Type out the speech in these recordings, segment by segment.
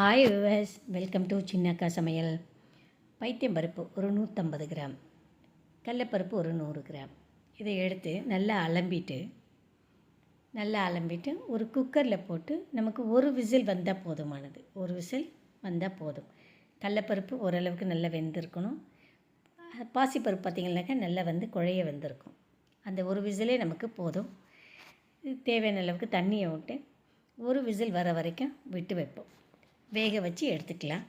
Hi viewers welcome to சின்னக்கா சமையல் பைத்தியம் பருப்பு ஒரு நூற்றம்பது கிராம். கடலப்பருப்பு ஒரு நூறு கிராம். இதை எடுத்து நல்லா அலம்பிட்டு நல்லா அலம்பிட்டு ஒரு குக்கரில் போட்டு நமக்கு ஒரு விசில் வந்தால் போதுமானது. ஒரு விசில் வந்தால் போதும். கடலப்பருப்பு ஓரளவுக்கு நல்லா வெந்திருக்கணும். பாசிப்பருப்பு பார்த்திங்கனாக்கா நல்லா வந்து குழைய வெந்திருக்கும். அந்த ஒரு விசிலே நமக்கு போதும். தேவையான அளவுக்கு தண்ணியை விட்டு ஒரு விசில் வர வரைக்கும் விட்டு வைப்போம். வேக வச்சு எடுத்துக்கலாம்.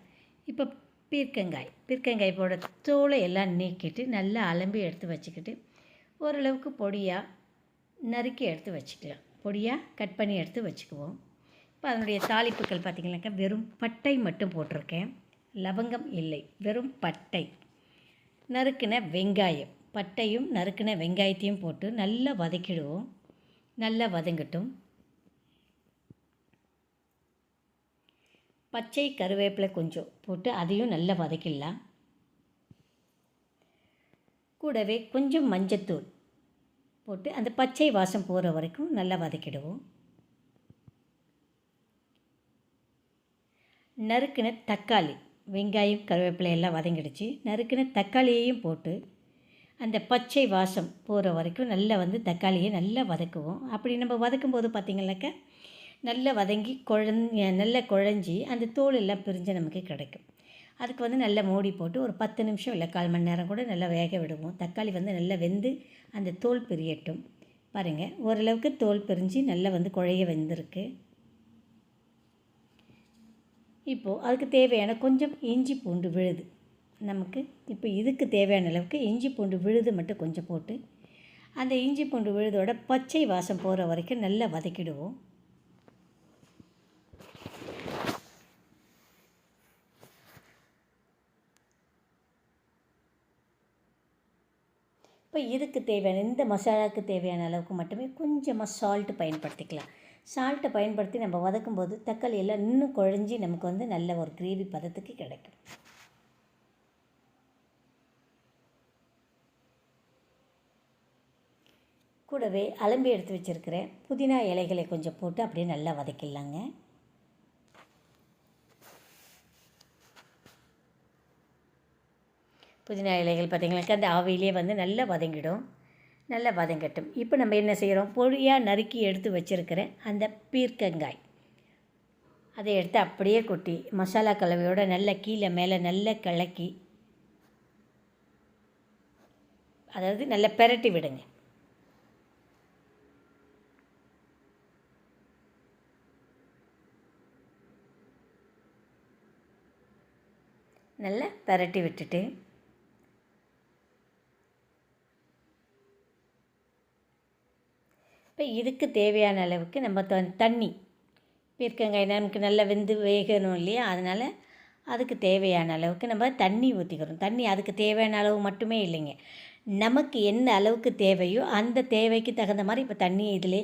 இப்போ பீர்க்கங்காய் பீர்க்கங்காய் போட தோலை எல்லாம் நீக்கிட்டு நல்லா அலம்பி எடுத்து வச்சுக்கிட்டு ஓரளவுக்கு பொடியாக நறுக்கி எடுத்து வச்சுக்கலாம். பொடியாக கட் பண்ணி எடுத்து வச்சுக்குவோம். இப்போ அதனுடைய தாளிப்புகள் பார்த்திங்கனாக்கா வெறும் பட்டை மட்டும் போட்டிருக்கேன். லவங்கம் இல்லை வெறும் பட்டை. நறுக்கின வெங்காயம் பட்டையும் நறுக்கின வெங்காயத்தையும் போட்டு நல்லா வதக்கிடுவோம். நல்லா வதங்கட்டும். பச்சை கருவேப்பிலை கொஞ்சம் போட்டு அதையும் நல்லா வதக்கிடலாம். கூடவே கொஞ்சம் மஞ்சத்தூள் போட்டு அந்த பச்சை வாசம் போகிற வரைக்கும் நல்லா வதக்கிடுவோம். நறுக்கின தக்காளி வெங்காயம் கருவேப்பிலை எல்லாம் வதங்கிடுச்சு. நறுக்கின தக்காளியையும் போட்டு அந்த பச்சை வாசம் போகிற வரைக்கும் நல்லா வந்து தக்காளியை நல்லா வதக்குவோம். அப்படி நம்ம வதக்கும்போது பார்த்திங்கனாக்கா நல்லா வதங்கி குழந் நல்லா குழஞ்சி அந்த தோல் எல்லாம் பிரிஞ்சு நமக்கு கிடைக்கும். அதுக்கு வந்து நல்லா மூடி போட்டு ஒரு பத்து நிமிஷம் இல்லை கால் மணி நேரம் கூட நல்லா வேக விடுவோம். தக்காளி வந்து நல்லா வெந்து அந்த தோல் பிரியட்டும். பாருங்கள் ஓரளவுக்கு தோல் பிரிஞ்சு நல்லா வந்து குழைய வெந்திருக்கு. இப்போது அதுக்கு தேவையான கொஞ்சம் இஞ்சி பூண்டு விழுது. நமக்கு இப்போ இதுக்கு தேவையான அளவுக்கு இஞ்சி பூண்டு விழுது மட்டும் கொஞ்சம் போட்டு அந்த இஞ்சி பூண்டு விழுதோட பச்சை வாசம் போகிற வரைக்கும் நல்லா வதக்கிடுவோம். இப்போ இதுக்கு தேவையான இந்த மசாலாவுக்கு தேவையான அளவுக்கு மட்டுமே கொஞ்சமாக சால்ட்டு பயன்படுத்திக்கலாம். சால்ட்டை பயன்படுத்தி நம்ம வதக்கும் போது தக்காளி எல்லாம் இன்னும் குழஞ்சி நமக்கு வந்து நல்ல ஒரு கிரேவி பதத்துக்கு கிடைக்கும். கூடவே அலம்பி எடுத்து வச்சுருக்கிறேன் புதினா இலைகளை கொஞ்சம் போட்டு அப்படியே நல்லா வதக்கிடலாங்க. புதினா இலைகள் பார்த்திங்கனாக்கா அந்த ஆவியிலே வந்து நல்லா வதங்கிடும். நல்லா வதங்கட்டும். இப்போ நம்ம என்ன செய்கிறோம் பொடியாக நறுக்கி எடுத்து வச்சுருக்கிற அந்த பீர்க்கங்காய். அதை எடுத்து அப்படியே கொட்டி மசாலா கலவையோடு நல்லா கீழே மேலே நல்லா கிளக்கி அதாவது நல்லா பெரட்டி விடுங்க. நல்லா பெரட்டி விட்டுட்டு இப்போ இதுக்கு தேவையான அளவுக்கு நம்ம த தண்ணி. பீர்க்கங்காய் நமக்கு நல்லா வெந்து வேகணும் இல்லையா? அதனால் அதுக்கு தேவையான அளவுக்கு நம்ம தண்ணி ஊற்றிக்கிறோம் தண்ணி அதுக்கு தேவையான அளவு மட்டுமே இல்லைங்க. நமக்கு என்ன அளவுக்கு தேவையோ அந்த தேவைக்கு தகுந்த மாதிரி இப்போ தண்ணி இதிலே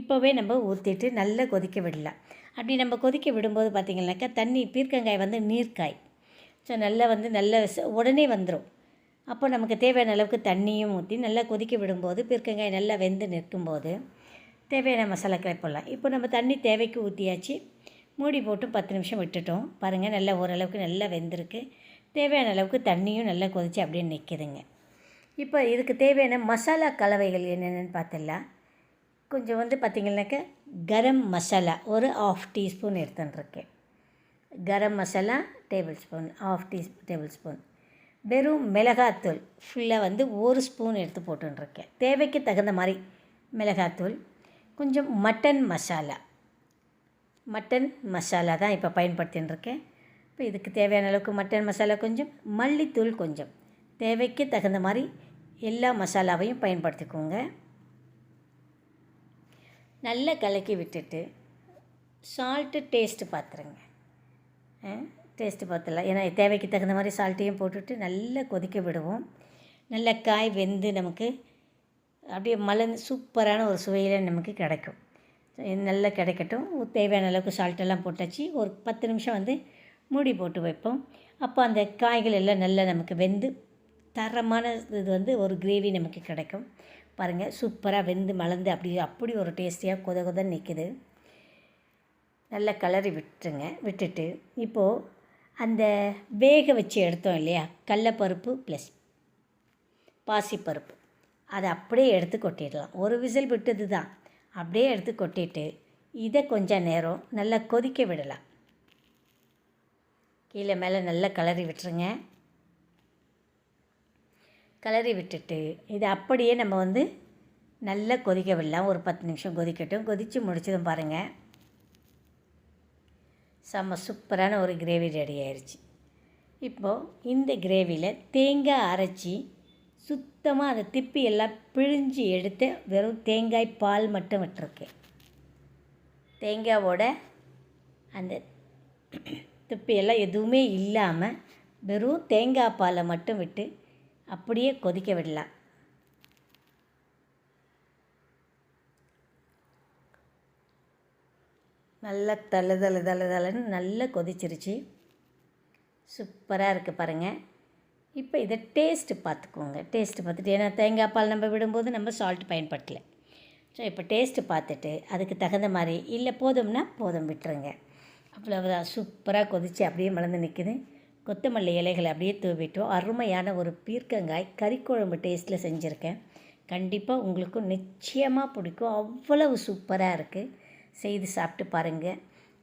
இப்போவே நம்ம ஊற்றிட்டு நல்லா கொதிக்க விடலாம். அப்படி நம்ம கொதிக்க விடும்போது பார்த்திங்கனாக்கா தண்ணி பீர்க்கங்காய் வந்து நீர்க்காய். ஸோ நல்லா வந்து நல்ல உடனே வந்துடும் அப்போ நமக்கு தேவையான அளவுக்கு தண்ணியும் ஊற்றி நல்லா கொதிக்க விடும்போது பிற்கங்காய் நல்லா வெந்து நிற்கும்போது தேவையான மசாலாக்களை போடலாம். இப்போ நம்ம தண்ணி தேவைக்கு ஊற்றியாச்சு மூடி போட்டு பத்து நிமிஷம் விட்டுட்டோம். பாருங்கள் நல்லா ஓரளவுக்கு நல்லா வெந்திருக்கு. தேவையான அளவுக்கு தண்ணியும் நல்லா கொதித்து அப்படியே நிற்கிதுங்க. இப்போ இதுக்கு தேவையான மசாலா கலவைகள் என்னென்னு பார்த்துடலாம் கொஞ்சம் வந்து பார்த்திங்கனாக்க கரம் மசாலா ஒரு half teaspoon எடுத்துட்டுருக்கேன். Garam masala tablespoon half tea tablespoon வெறும் மிளகாத்தூள். ஃபுல்லாக வந்து ஒரு ஸ்பூன் எடுத்து போட்டுருக்கேன் தேவைக்கு தகுந்த மாதிரி மிளகாத்தூள் கொஞ்சம் மட்டன் மசாலா மட்டன் மசாலா தான் இப்போ பயன்படுத்தின்னு இருக்கேன் இப்போ இதுக்கு தேவையான அளவுக்கு மட்டன் மசாலா கொஞ்சம் மல்லித்தூள் கொஞ்சம். தேவைக்கு தகுந்த மாதிரி எல்லா மசாலாவையும் பயன்படுத்திக்கோங்க. நல்லா கலக்கி விட்டுட்டு சால்ட்டு டேஸ்ட்டு பார்த்துருங்க டேஸ்ட்டு பார்த்துலாம் ஏன்னா தேவைக்கு தகுந்த மாதிரி சால்ட்டையும் போட்டுட்டு நல்லா கொதிக்க விடுவோம். நல்ல காய் வெந்து நமக்கு அப்படியே மலர்ந்து சூப்பரான ஒரு சுவையில் நமக்கு கிடைக்கும். நல்லா கிடைக்கட்டும். தேவையான அளவுக்கு சால்ட்டெல்லாம் போட்டாச்சு. ஒரு பத்து நிமிஷம் வந்து மூடி போட்டு வைப்போம். அப்போ அந்த காய்கள் எல்லாம் நல்லா நமக்கு வெந்து தரமான இது வந்து ஒரு கிரேவி நமக்கு கிடைக்கும். பாருங்கள் சூப்பராக வெந்து மலர்ந்து அப்படி அப்படி ஒரு டேஸ்டியாக கொத கொதன்னு நிற்குது நல்லா கலரி விட்டுருங்க. விட்டுட்டு இப்போது அந்த வேக வச்சு எடுத்தோம் இல்லையா? கடலப்பருப்பு ப்ளஸ் பாசிப்பருப்பு. அதை அப்படியே எடுத்து கொட்டிடலாம். ஒரு விசில் விட்டது தான். அப்படியே எடுத்து கொட்டிட்டு இதை கொஞ்சம் நேரம் நல்லா கொதிக்க விடலாம். கீழே மேலே நல்லா கிளறி விட்டுருங்க. கிளறி விட்டுட்டு இதை அப்படியே நம்ம வந்து நல்லா கொதிக்க விடலாம். ஒரு பத்து நிமிஷம் கொதிக்கட்டும். கொதித்து முடிச்சதும் பாருங்கள் செம்ம சூப்பரான ஒரு கிரேவி ரெடி ஆயிடுச்சு இப்போது இந்த கிரேவியில் தேங்காய் அரைச்சி சுத்தமாக அதை திப்பி எல்லாம் பிழிஞ்சு எடுத்து வெறும் தேங்காய் பால் மட்டும் விட்டுருக்கேன். தேங்காவோட அந்த திப்பியெல்லாம் எதுவுமே இல்லாமல் வெறும் தேங்காய் பாலை மட்டும் விட்டு அப்படியே கொதிக்க விடலாம். நல்லா தலை தலை தலை தலைன்னு நல்லா கொதிச்சிருச்சு. சூப்பராக இருக்குது பாருங்கள் இப்போ இதை டேஸ்ட்டு பார்த்துக்கோங்க டேஸ்ட்டு பார்த்துட்டு ஏன்னா தேங்காய் பால் நம்ம விடும்போது நம்ம சால்ட் பயன்படுத்தலை. ஸோ இப்போ டேஸ்ட்டு பார்த்துட்டு அதுக்கு தகுந்த மாதிரி இல்லை போதும்னா போதும் விட்டுருங்க. அவ்வளவுதான் சூப்பராக கொதித்து அப்படியே மலர்ந்து நிற்குது கொத்தமல்லி இலைகளை அப்படியே தூவிட்டோம் அருமையான ஒரு பீர்க்கங்காய் கறிக்குழம்பு டேஸ்ட்டில் செஞ்சுருக்கேன். கண்டிப்பாக உங்களுக்கும் நிச்சயமாக பிடிக்கும். அவ்வளவு சூப்பராக இருக்குது செய்து சாப்பிட்டு பாருங்கள்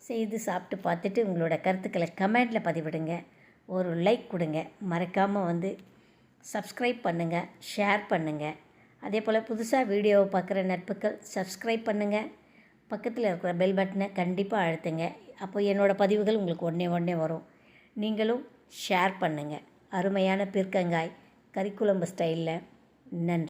செய்து சாப்பிட்டு பார்த்துட்டு உங்களோட கருத்துக்களை கமெண்டில் பதிவிடுங்க. ஒரு லைக் கொடுங்க. மறக்காமல் வந்து சப்ஸ்கிரைப் பண்ணுங்கள் ஷேர் பண்ணுங்கள் அதே போல் புதுசாக வீடியோவை பார்க்குற நட்புகள் சப்ஸ்கிரைப் பண்ணுங்கள் பக்கத்தில் இருக்கிற பெல் பட்டனை கண்டிப்பாக அழுத்துங்க. அப்போ என்னோடய பதிவுகள் உங்களுக்கு உடனே ஒன்றே வரும். நீங்களும் ஷேர் பண்ணுங்கள் அருமையான பிற்கங்காய் கறிக்குழம்பு ஸ்டைலில் நன்றி.